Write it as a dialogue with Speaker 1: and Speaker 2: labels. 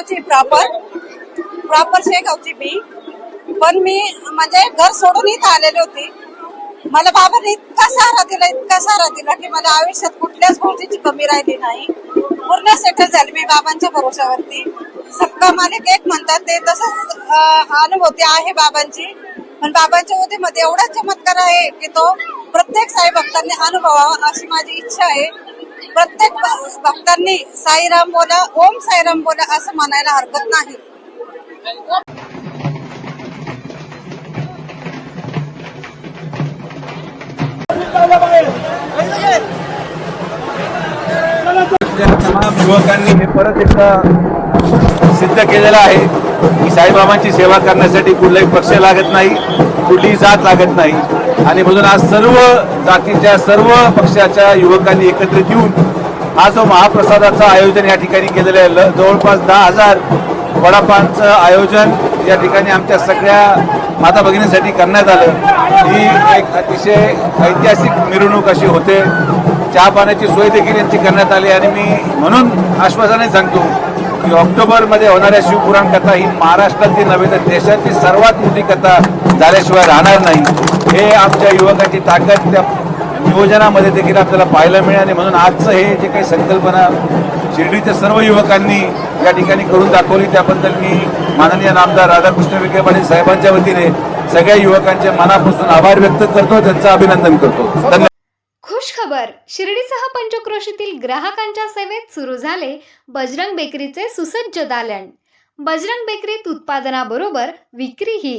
Speaker 1: शेगावची proper proper शेगावची मी. पण मी म्हणजे घर सोडून इथं आलेली होती. मला बाबांनी इतका सहारा दिला इतका सहारा दिला की मला आयुष्यात कुठल्याच गोष्टीची कमी राहिली नाही. पूर्ण सेटल झाली मी बाबांच्या भरोशावरती. सक्का मालिक एक म्हणतात ते तसंच अनुभूती आहे बाबांची. पण बाबांच्या उदीमध्ये एवढा चमत्कार आहे की तो प्रत्येक साई भक्तांनी अनुभवावा अशी माझी इच्छा आहे. प्रत्येक भक्तांनी साईराम बोला ओम साईराम बोला असं म्हणायला हरकत नाही.
Speaker 2: तमाम युवकांनी हे परत एकदा सिद्ध केलेलं आहे की साईबाबांची सेवा करण्यासाठी कुठलाही पक्ष लागत नाही कुठलीही जात लागत नाही. आणि म्हणून आज सर्व जातीच्या सर्व पक्षाच्या युवकांनी एकत्रित येऊन हा जो महाप्रसादाचं आयोजन या ठिकाणी केलेलं आहे जवळपास दहा हजार वडापानचं आयोजन या ठिकाणी आमच्या सगळ्या माता भगिनींसाठी करण्यात आलं. ही एक अतिशय ऐतिहासिक मिरवणूक अशी होते. चहा पाण्याची सोय देखील यांची करण्यात आली आणि मी म्हणून आश्वासाने सांगतो की ऑक्टोबरमध्ये होणाऱ्या शिवपुराण कथा ही महाराष्ट्रातली नव्हे तर देशातील सर्वात मोठी कथा झाल्याशिवाय राहणार नाही. हे आमच्या युवकाची ताकद त्या नियोजनामध्ये देखील आपल्याला पाहायला मिळेल आणि म्हणून आजचं हे जे काही संकल्पना शिर्डीच्या सर्व युवकांनी या ठिकाणी करून दाखवली त्याबद्दल मी माननीय नामदार राधाकृष्ण विखे पाटील साहेबांच्या वतीने सगळ्या युवकांचे मनापासून आभार व्यक्त करतो त्यांचं अभिनंदन करतो. धन्यवाद.
Speaker 3: खुश खबर शिर्डीसह पंचक्रोशीतील ग्राहकांच्या सेवेत सुरू झाले बजरंग बेकरीचे सुसज्ज दालन. बजरंग बेकरीत उत्पादनाबरोबर विक्रीही